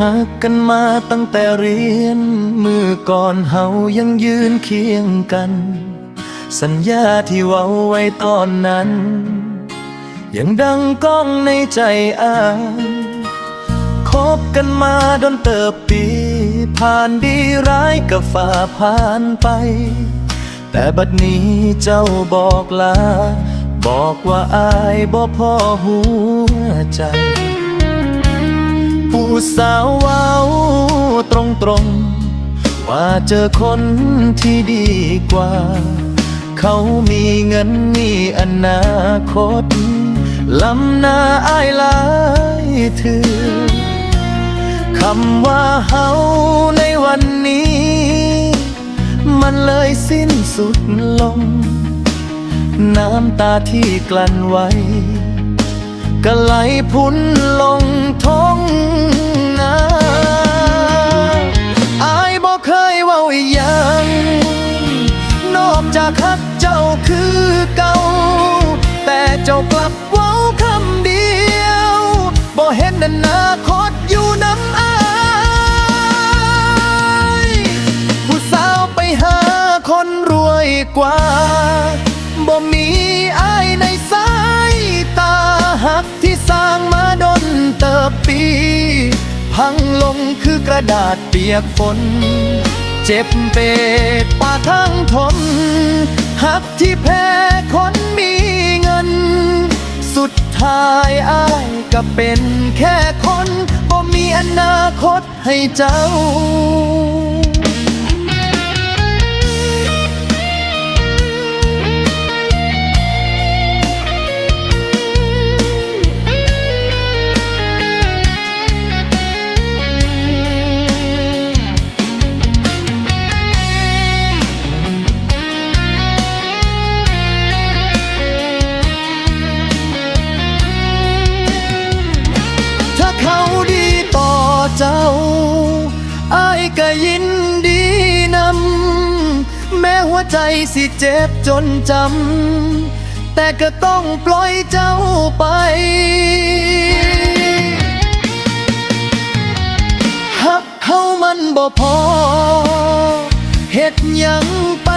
หักกันมาตั้งแต่เรียน มือก่อนเฮายังยืนเคียงกัน สัญญาที่เว้าไว้ตอนนั้น ยังดังก้องในใจอ้ายคบกันมาดนเติบปี ผ่านดีร้ายกับฝ่าผ่านไป แต่บัดนี้เจ้าบอกลา บอกว่าอายบ่พอหัวใจ ผู้สาวว้าตรงตรงๆว่าเจอคนที่ดีกว่า เขามีเงินมีอนาคตลำหนาอายหลายเถือคำว่าเฮาในวันนี้ มันเลยสิ้นสุดลง น้ำตาที่กลั้นไว้ ก็ไหลพุ้นลงท้องนาอายบ่เคยเว้าอีหยัง นอกจากฮักเจ้าคือเก่า แต่เจ้ากลับเว้าคำเดียวบ่เห็นอนาคตอยู่น้ำอายผู้สาวไปหาคนรวยกว่าบ่มีอายใน พังลงคือกระดาษเปียกฝน เจ็บเปดป่าทั้งทนหักที่แพ้คนมีเงิน สุดท้ายอายก็เป็นแค่คนบ่มีอนาคตให้เจ้า ก็ยินดีนำ แม้หัวใจสิเจ็บจนจำ แต่ก็ต้องปล่อยเจ้าไปฮักเฮามันบ่พอเฮ็ดยังไป